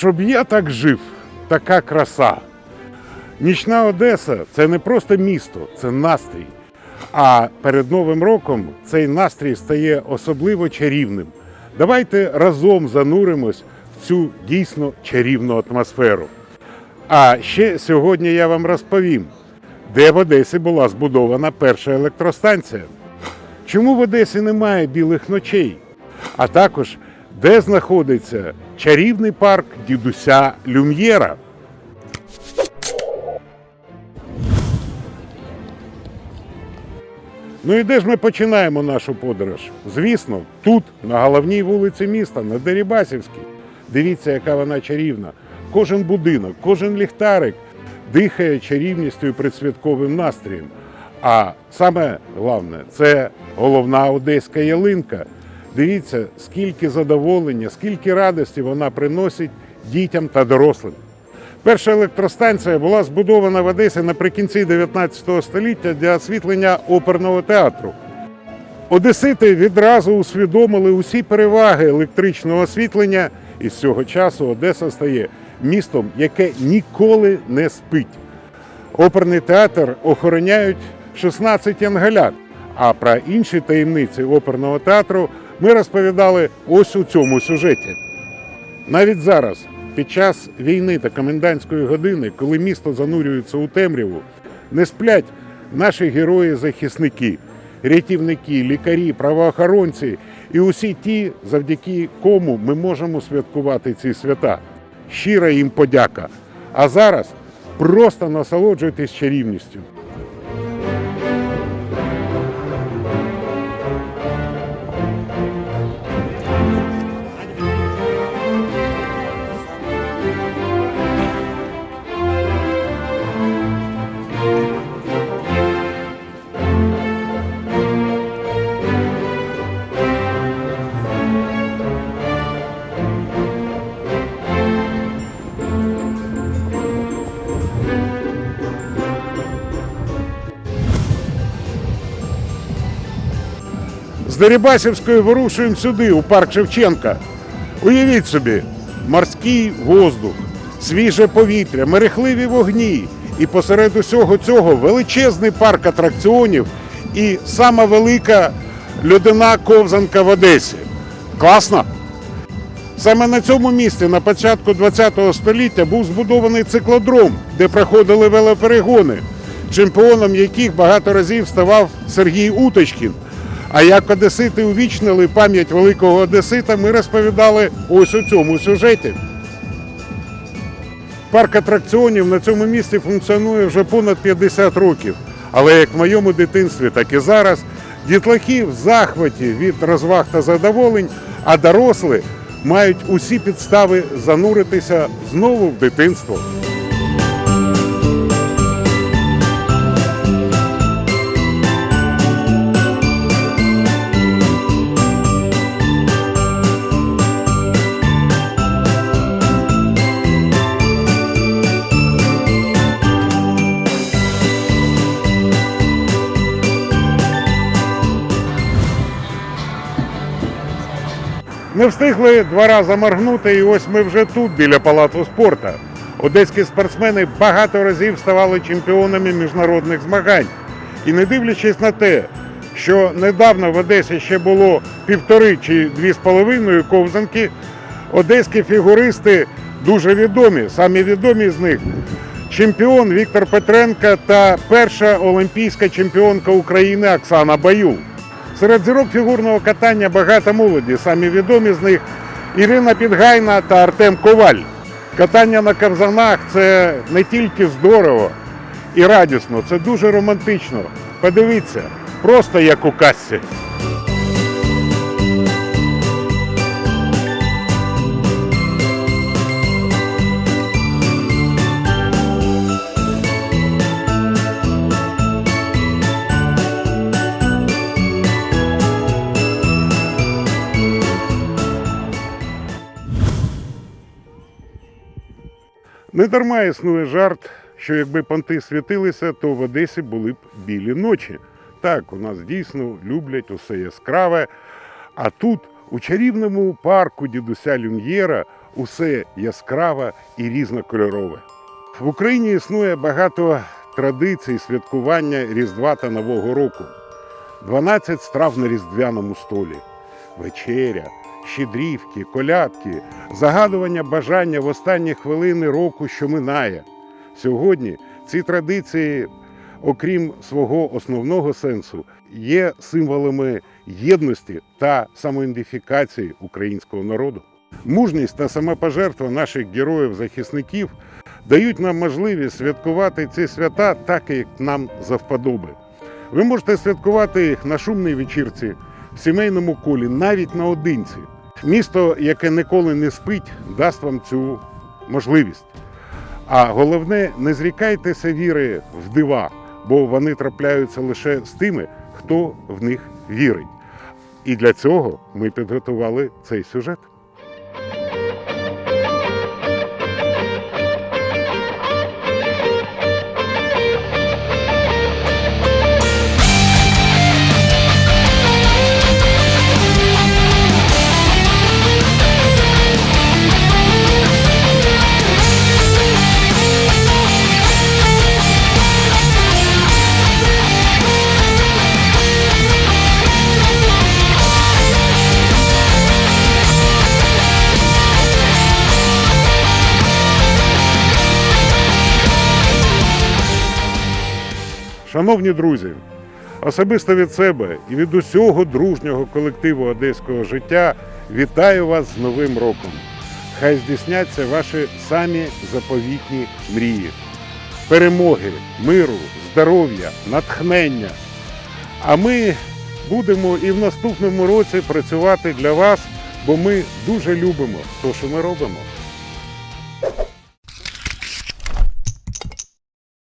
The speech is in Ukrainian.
Щоб я так жив, така краса. Нічна Одеса це не просто місто, це настрій. А перед Новим роком цей настрій стає особливо чарівним. Давайте разом зануримось в цю дійсно чарівну атмосферу. А ще сьогодні я вам розповім, де в Одесі була збудована перша електростанція. Чому в Одесі немає білих ночей? А також де знаходиться чарівний парк дідуся Люм'єра. Ну і де ж ми починаємо нашу подорож? Звісно, тут, на головній вулиці міста, на Дерибасівській. Дивіться, яка вона чарівна. Кожен будинок, кожен ліхтарик дихає чарівністю і предсвятковим настроєм. А саме головне це головна одеська ялинка. Дивіться, скільки задоволення, скільки радості вона приносить дітям та дорослим. Перша електростанція була збудована в Одесі наприкінці 19 століття для освітлення оперного театру. Одесити відразу усвідомили усі переваги електричного освітлення, і з цього часу Одеса стає містом, яке ніколи не спить. Оперний театр охороняють 16 янгалят. А про інші таємниці оперного театру ми розповідали ось у цьому сюжеті. Навіть зараз, під час війни та комендантської години, коли місто занурюється у темряву, не сплять наші герої-захисники, рятівники, лікарі, правоохоронці і усі ті, завдяки кому ми можемо святкувати ці свята. Щира їм подяка. А зараз просто насолоджуйтесь чарівністю. Дерибасівської вирушуємо сюди, у парк Шевченка. Уявіть собі, морський воздух, свіже повітря, мерехливі вогні. І посеред усього цього величезний парк атракціонів і сама велика льодяна ковзанка в Одесі. Класно? Саме на цьому місці на початку ХХ століття був збудований циклодром, де проходили велоперегони, чемпіоном яких багато разів ставав Сергій Уточкін. А як одесити увічнили пам'ять великого одесита, ми розповідали ось у цьому сюжеті. Парк атракціонів на цьому місці функціонує вже понад 50 років. Але як в моєму дитинстві, так і зараз дітлахи в захваті від розваг та задоволень, а дорослі мають усі підстави зануритися знову в дитинство. Не встигли два рази моргнути, і ось ми вже тут, біля палацу спорту. Одеські спортсмени багато разів ставали чемпіонами міжнародних змагань. І не дивлячись на те, що недавно в Одесі ще було півтори чи дві з половиною ковзанки, одеські фігуристи дуже відомі. Самі відомі з них чемпіон Віктор Петренко та перша олімпійська чемпіонка України Оксана Баюл. Серед зірок фігурного катання багато молоді. Самі відомі з них Ірина Підгайна та Артем Коваль. Катання на кавзанах це не тільки здорово і радісно, це дуже романтично. Подивіться, просто як у касці. Не дарма існує жарт, що якби понти світилися, то в Одесі були б білі ночі. Так, у нас дійсно люблять усе яскраве. А тут, у чарівному парку дідуся Люм'єра, усе яскраве і різнокольорове. В Україні існує багато традицій святкування Різдва та Нового року. 12 страв на різдвяному столі, вечеря, щедрівки, колядки, загадування бажання в останні хвилини року, що минає. Сьогодні ці традиції, окрім свого основного сенсу, є символами єдності та самоідентифікації українського народу. Мужність та самопожертва наших героїв-захисників дають нам можливість святкувати ці свята так, як нам завподоби. Ви можете святкувати їх на шумній вечірці, в сімейному колі, навіть наодинці. Місто, яке ніколи не спить, дасть вам цю можливість. А головне, не зрікайтеся віри в дива, бо вони трапляються лише з тими, хто в них вірить. І для цього ми підготували цей сюжет. Шановні друзі, особисто від себе і від усього дружнього колективу одеського життя вітаю вас з Новим роком. Хай здійсняться ваші самі заповітні мрії, перемоги, миру, здоров'я, натхнення. А ми будемо і в наступному році працювати для вас, бо ми дуже любимо те, що ми робимо.